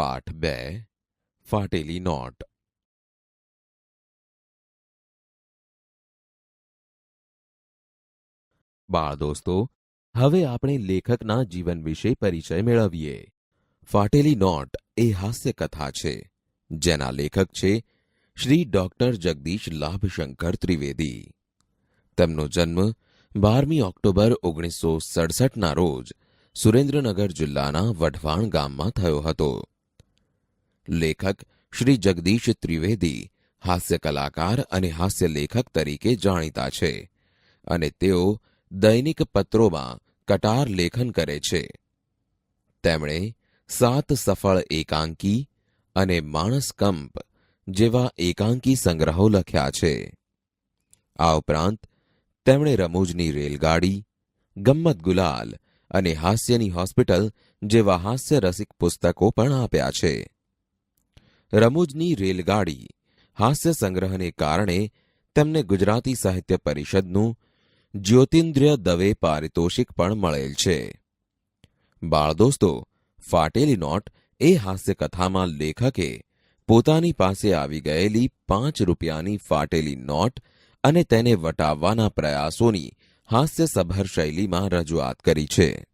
પાઠ બે, ફાટેલી નોટ. બાળ દોસ્તો, હવે આપણે લેખકના જીવન વિશે પરિચય મેળવીએ. ફાટેલી નોટ એ હાસ્ય કથા છે, જેના લેખક છે શ્રી ડોક્ટર જગદીશ લાભશંકર ત્રિવેદી. તેમનો જન્મ બારમી ઓક્ટોબર ઓગણીસો સડસઠના રોજ સુરેન્દ્રનગર જિલ્લાના વઢવાણ ગામમાં થયો હતો. લેખક શ્રી જગદીશ ત્રિવેદી હાસ્ય કલાકાર અને હાસ્ય લેખક તરીકે જાણીતા છે અને તેઓ દૈનિક પત્રોમાં કટાર લેખન કરે છે. તેમણે સાત સફળ એકાંકી અને માણસ કંપ જેવા એકાંકી સંગ્રહો લખ્યા છે. આ ઉપરાંત તેમણે રમૂજની રેલગાડી, ગમ્મત ગુલાલ અને હાસ્યની હોસ્પિટલ જેવા હાસ્ય રસિક પુસ્તકો પણ આપ્યા છે. રમૂજની રેલગાડી હાસ્ય સંગ્રહને કારણે તેમને ગુજરાતી સાહિત્ય પરિષદનું જ્યોતિન્દ્રિય દવે પારિતોષિક પણ મળેલ છે. બાળદોસ્તો ફાટેલી નોટ એ હાસ્ય કથામાં લેખકે પોતાની પાસે આવી ગયેલી પાંચ રૂપિયાની ફાટેલી નોટ અને તેને વટાવવાના પ્રયાસોની હાસ્યસભર શૈલીમાં રજૂઆત કરી છે.